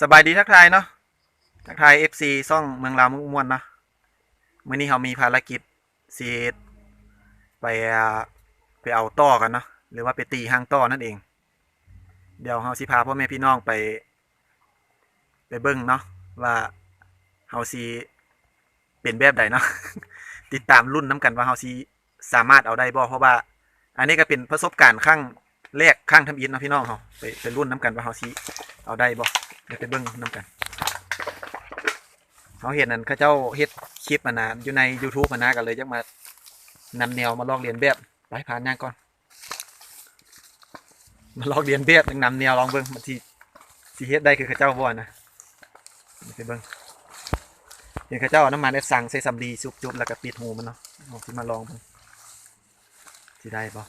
สบายดีทักทายเนาะทักทาย FC ซ่องเมืองลาวมุกมวนเนาะมื้อนี้เรามีภารกิจสิไปไปเอาต่อกันเนาะหรือว่าไปตีห้างต่อนั่นเอง เดี๋ยวเราสิพาพ่อแม่พี่น้องไป ไปเบิ่งเนาะว่าเฮาสิเป็นแบบใดเนาะติดตามรุ่นน้กันว่าเฮาสิสามารถเอาได้บ่เพราะว่า อันนี้ก็เป็นประสบการณ์ครั้งแรกครั้งทำอิฐเนาะพี่น้องเฮาไปไปรุ่นน้กันว่าเฮาสิเอาได้บ่ ดี๋ยวไปเบิ่งน้ำกันเฮาเห็นนั่นเขาเจ้าเฮ็ดคลิปมานะอยู่ใน YouTube มานะก็เลยจักมานำแนวมาลอกเรียนแบบไปผ่านย่างก่อน มาลอกเรียนแบบนำแนวลองเบิ่งมันสิสิเฮ็ดได้คือเขาเจ้าบ่นะเดี๋ยวไปเบิ่งเห็นเขาเจ้าน้ำมันได้สั่งใส่สำลีจุบๆแล้วก็ปิดหูมันเนาะเอาสิมาลองเบิ่งสิได้บ่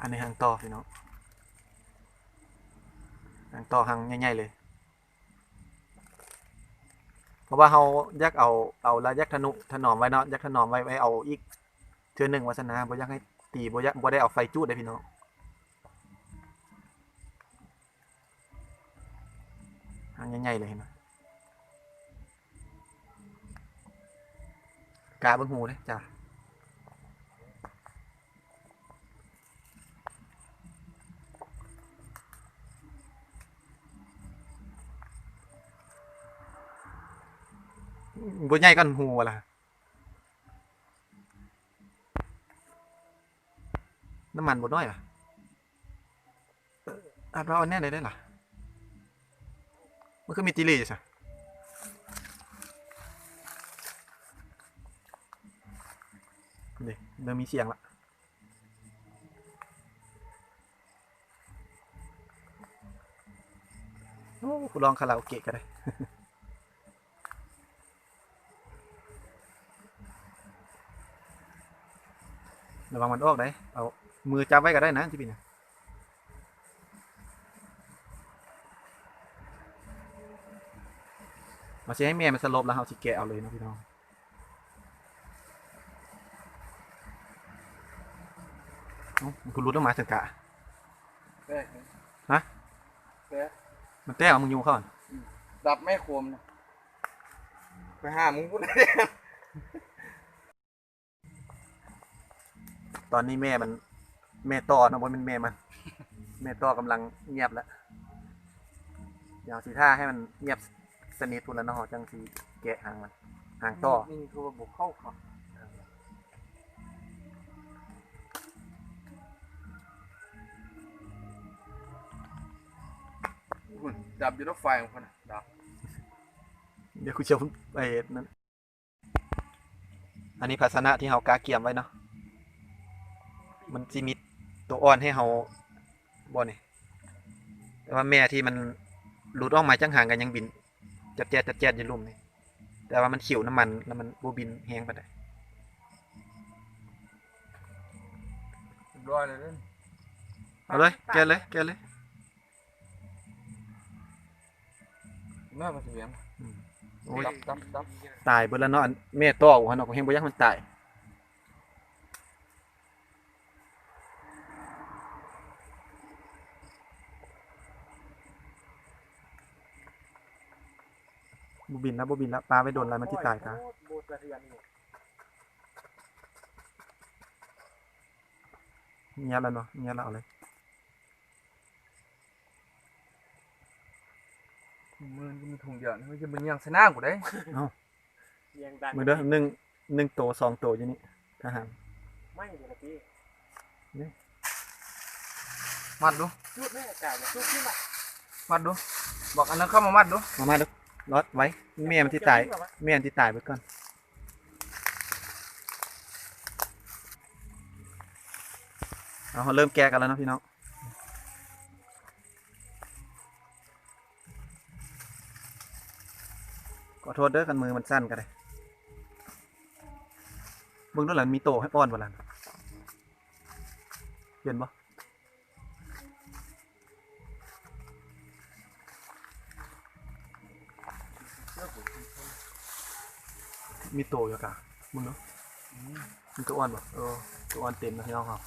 อันนี้หางต่อพี่น้องหางต่อหางใหญ่ๆเลย เพราะว่าเขายากเอาเอาแล้วยากทนุถนอมไว้เนาะยากถนอมไว้ไว้เอาอีกเทือหนึ่งวัสนาบ่ยากให้ตีบ่ยากบ่ได้เอาไฟจูดเลยพี่น้องหางใหญ่ๆเลยเห็นไหมกาบิ่งหูเด้จ้า บ่ใหญ่กันหูล่ะน้ำมันบ่น้อยอะอาบเราเอาแน่เลยได้ล่ะมันคือมีติลีจ้ะเดี๋ยวเริ่มมีเสียงละโอ้กูลองคาราโอเกะก็ได้ ระวังมันออกได้เอามือจับไว้ก็ได้นะที่พี่นะมาเสียให้แม่มันสลบแล้วเอาสิแกะเอาเลยนะพี่น้องเอ้ามันคุณรู้ต้องมาถึงกะแป๊กฮะแป๊กมันแต้เอามึงอยูเข้าก่อนดับไม่คมนะไปหามึงพูดได้ ตอนนี้แม่มัน แม่ต่อนะบนเป็นแม่มัน แม่ต่อกำลังเงียบแล้วเดี๋ยวสีท่าให้มันเงียบสนิททุนแล้วเนาะจังสีแกะหางมันหางต่อ นี่คือบุกเข้าครับหุ่นดับอยู่รถไฟของคนน่ะดับเดี๋ยวคุณเชียวไปนั้นอันนี้ภาชนะที่เฮากาเกียมไว้เนาะ มันจิมิตัวอ่อนให้เฮาบ่นี่แต่ว่าแม่ที่มันหลุดออกมาจังหางกันยังบินจัดแจ๊ดจัดแจ๊ดอยู่ลุ่มนี่แต่ว่ามันขิวน้ำมันแล้วมันบ่บินแห้งไปได้เรียบร้อยเลยเด้อเอาเลยแกะเลยแกะเลยแม่มาเสียงอืมโอ้ยดับดับดับตายเบิดแล้วเนาะอันแม่ต่อหัวเนาะก็เฮงบ่อยักมันตาย บ่บินแล้วบ่บินแล้วปลาไปโดนอะไรมันที่ตายกะบูดกระเทือนนี่เงียบแล้วเนาะเงียบแล้วเอาเลยมือมันมีถุงเดียวนี่มันจะเป็นยังสนางกูได้ยังดันมือเด้อหนึ่งหนึ่งโตสองโตอยู่นี่ทหารไม่เลยนะพี่มัดดูจุดแม่จ่ายจุดที่มามัดดูบอกอันนั้นเข้ามามัดดูมามาเด้อ รอดไว้แม่มันที่ตายแม่มันที่ตายไปก่อนเอาเราเริ่มแก้กันแล้วนะพี่น้องขอโทษเด้อกันมือมันสั้นกันเลยเบิ่งด้วยหลังมีโตให้ป้อนบ่ล่ะเห็นบ่เมีโตอยู่กะมึงเนาะมีตัวอ่อนบ่เออตัวอ่อนเต็มนะพี่น้องครับ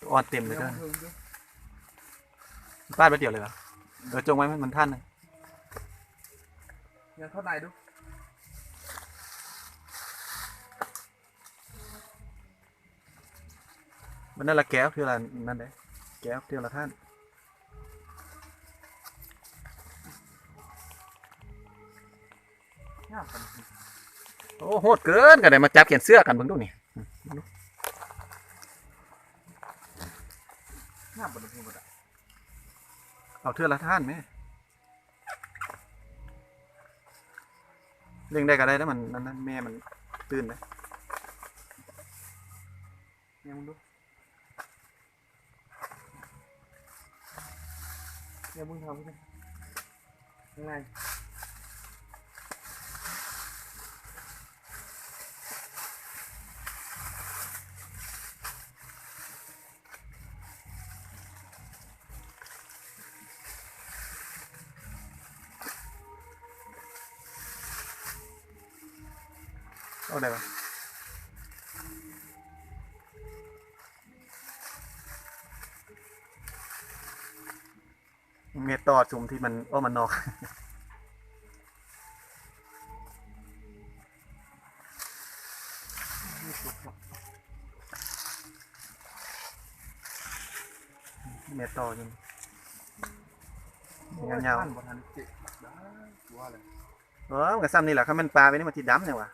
ตัวอ่อนเต็มเลยเดี๋เด้ยวอเพิ่งดูป้าดไปเดียวเลยเหรอเออจงไว้มันมันท่านเลยเดี๋ยวเท่าไหนดูมันนั่นละแก้วเท่าละนั่นเด้แก้วเท่าละท่านงามกัน โอ้โหดเกินกันได้มาจับเขียนเสื้อกันเบิ่งดูนี่นทุกคนอะเอาเท่าละท่านไหมเลี้ยงได้ก็ได้แล้วมันนั่นแม่มันตื่นไหมเนี่ยมึงดูเนี่มึงทำดิยังไงาได้ปะเมตต่อจุ่มที่มันอ้อมันนอกนี่สุดครับเมตต่อจุ่มโอ้เงาๆท่นบ่ทันเจ็บได้กลัวเลยเออมันก็ซ้ำนี่แหละครับมันปลาไปนี่มันทีดำเนี่ยวะ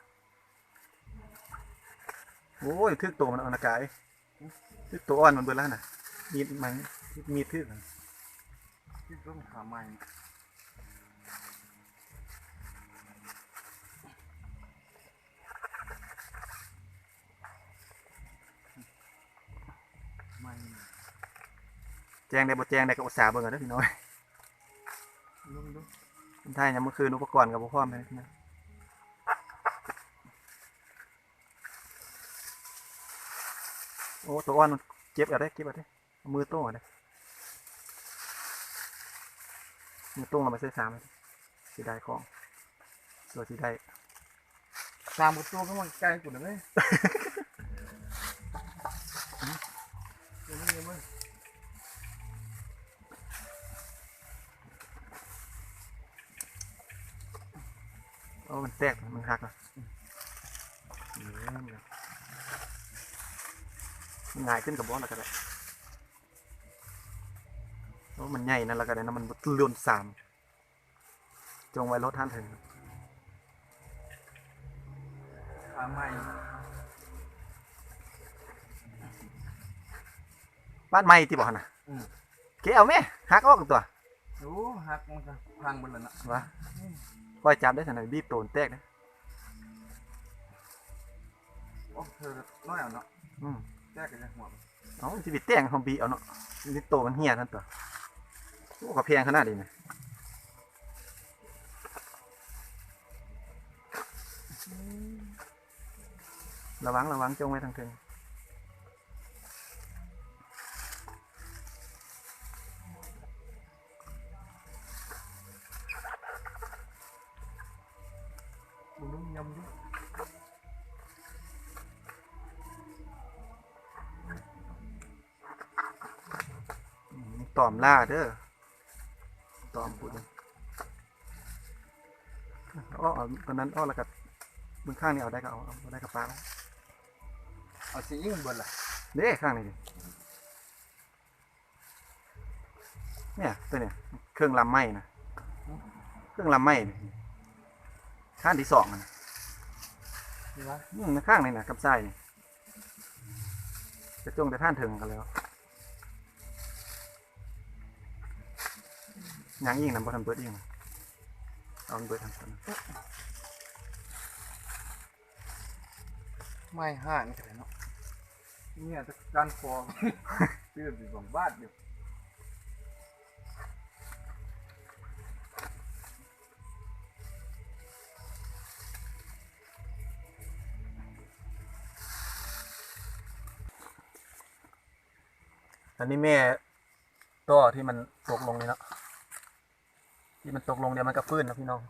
โอ้ยทึกตัวมันเอาหนากายทึกตัวอ่อนมันเบิดแล้วน่ะมีดมันมีดทึกมันที่ต้องขาใหม่ไม่แจ้งได้บ่แจ้งได้ก็อุตส่าห์เบิ่งกันเด้อพี่น้อยลุงดูคนไทยยามเมื่อคืนอุปกรณ์กับบ่พร้อมเลยนะ โอ้ตัวอ่อนมันเจ็บเอาได้เก็บเอาได้เอามือโต้เอาได้มือโต้เอามาใส่สามเลยสิได้ของตัวสิได้ตามประตูก็มันใกล้กูเลยไหมเดี๋ยวมึงเดี๋ยวมึงโอ้มันแตกมันหักอะอืมมัน ง่ายขึ้นกับบอสแล้วก็ได้โอ้มันใหญ่นั่นแล้วก็ได้นะมันเลื่อนสามจงไว้รถท่านถึงขาใหม่บ้านใหม่ที่บอกนะอืมเกเอาไหมหักออกตัวโอ้หักมันก็พังหมดแล้วนะวะปล่อยจับได้ขนาดบีบโตนแตกนะโอ้เธอน้อยเอาเนาะอืม แจกกันยังหัวเอาชีวิตแตกของบีเอาเนาะนี่โตมันเหี้ยท่านตัวโอ้ก็แพงขนาดนี้นะระวังระวังจงไว้ทางเทิง อืมตอมล่าเด้อตอมพูดเลยอ้อเอาตอนนั้นอ้อแล้วกับมึงข้างนี้เอาได้ก็เอาเอาได้กับปลาเอาสียิ่งเบิดล่ะเด้ข้างนี้ดิเนี่ยตัวเนี่ยเครื่องลำไหม้นะเครื่องลำไหม้นี่ข้างที่สองนะนี่วะอืมข้างนี่นะกับไส้นี่จะจงแต่ท่านถึงกันแล้ว ยังยิงนะบ่ทันเบิดยิงเอามันเบิดทันทันไม่ห้านี่ก็ได้เนาะเนี่ยจะการฟองตื้นอยู่สองบาทอยู่อันนี้แม่ตัวที่มันตกลงนี่เนาะ ที่มันตกลงเดี๋ยวมันก็ฟื้นนะพี่น้อง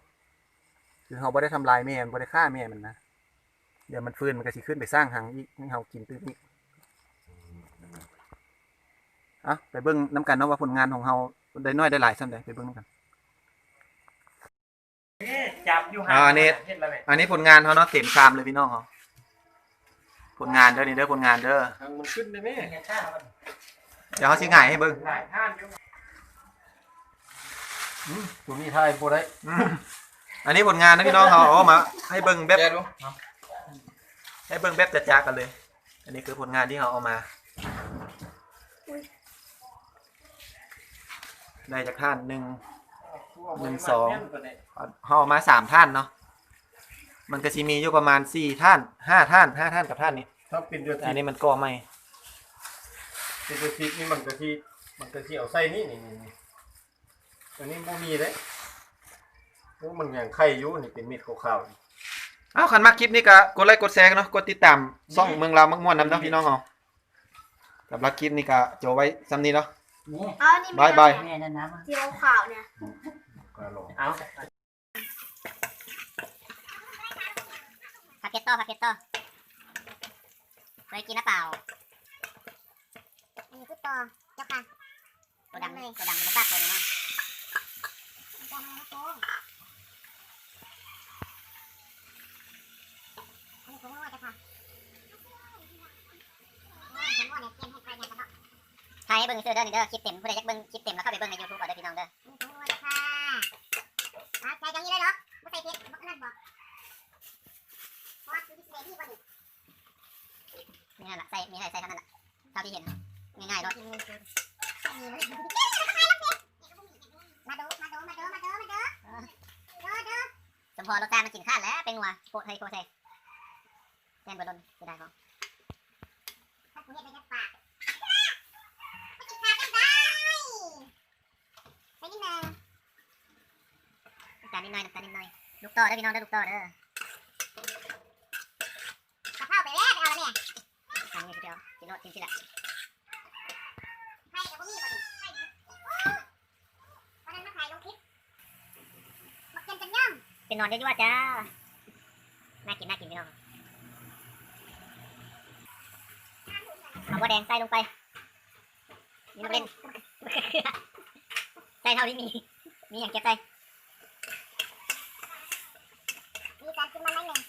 คือเขาไม่ได้ทำลายแม่มันไม่ได้ฆ่าแม่มันนะ เดี๋ยวมันฟื้นมันก็สิขึ้นไปสร้างหางอีกให้เฮากินตื้ออีกเอาไปเบิ่งน้ำกันเนาะว่าผลงานของเฮาได้น้อยได้หลายส่ำใดไปเบิ่งน้ำกันจับอยู่ห่างอ่านี่เห็นแล้วไหมอันนี้ผลงานเขาเนาะเต็มชามเลยพี่น้องเขาผลงานเด้อนี่เด้อผลงานเด้อทางมันขึ้นได้ไหมเดี๋ยวเขาสิง่ายให้เบิ่ง ตัวนี้ทายบ่ได้อืมอันนี้ผลงานนะพี่น้องเขาเอามาให้เบิ่งแบบแย่ดูให้เบิ่งแบบจัดๆกันเลย อันนี้คือผลงานที่เขาเอามา ได้จากท่านหนึ่งหนึ่งสองเขาเอามาสามท่านเนาะมันก็สิมีอยู่ประมาณสี่ท่านห้าท่านห้าท่านกับท่านนี้ถ้าเป็นเดือดแต่อันนี้มันก็ไม่เป็นเดือดพริกนี่มันก็ที่มันก็ที่เอาใส่นี่นี่นี่ อันนี้บ่มีเด้โอ้มันอย่างไข่อยู่นี่เป็นเม็ดขาวๆนี่อ้าวคันมากคลิปนี้ก็กดไลค์กดแชร์เนาะกดติดตามช่องเมืองลาวมักม่วนนำเนาะพี่น้องเอาสำหรับคลิปนี้ก็โจไว้ซ้ำนี้เนาะ นี่อ๋อนี่บายบาย แม่นั่นนะ เจียวขาวเนี่ย ก็ลอง เอา ผักเก็ตโต้ผักเก็ตโต้เคยกินหรือเปล่าอันนี้คือต่อเจ้าค่ะตัวดำเลยตัวดำมันก็ตัดเลยเนาะมันจะมาแล้วโต้อันนี้ผมว่าเจ้าค่ะผมว่ายเตรียมใครเนี่ยกันเนาะใครให้เบิ่งซื้อเด้อนี่เด้อคลิปเต็มผู้ใดอยากเบิ่งคลิปเต็มแล้วเข้าไปเบิ่งใน YouTube เอาเด้อพี่น้องเด้อผมว่าเจ้าค่ะอะใจจังนี้เลยเนาะไม่ใส่เพชรบ่นั่นบอก นี่นั่นแหละใส่มีใครใส่เท่านั้นแหละเท่าที่เห็นง่ายๆเลยมาดูมาดูมาดูมาดูมาดูดูดูสมพรรสชาติมันกิน มาโคตรไทยโคตรไทยแทนบอร์ดนจะได้เขาเฮ็ดไปจะปากไม่กินข้าวก็ได้ไปนิดนึงน้ำตาลนิดหน่อยน้ำตาลนิดหน่อยลูกต่อเด้พี่น้องเด้ลูกต่อเด้อกะเพราไปแล้วไปเอาแล้วเนี่ยทางนี้เดียวกินโนดกินสิละให้กับพวกนี้ก่อนดิให้ดิวันนั้นมาถ่ายลงคลิปมาเกินจังย่อมเป็นนอนได้ด้วยจ้า น่ากินน่ากินพี่น้องเอาบัวแดงใส่ลงไปนี่น้ำเล่นใส่เท่าที่มี มีอย่างเก็บใส่มีการกินมาไหมหนึ่ง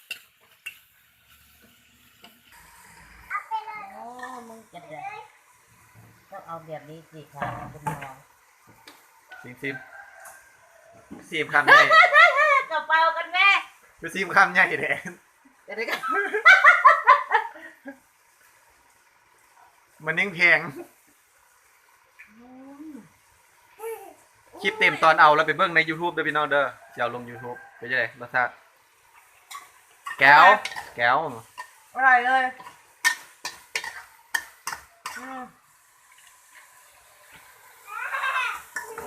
โอ้มึงจะเดือดต้องเอาแบบนี้สิครับคุณน้องซิมซิมซิมคำใหญ่กระเป๋ากันแม่ คือซิมคำใหญ่แดงเดี๋ยวกันมันนิ่งแพงคลิปเต็มตอนเอาแล้วไปเบิ่งใน YouTube เด้อพี่น้องเด้อจะเอาลง YouTube ไปจะได้รสชาติแก้ว แก้วอร่อยเลยอืม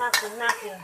น่ากินน่ากิน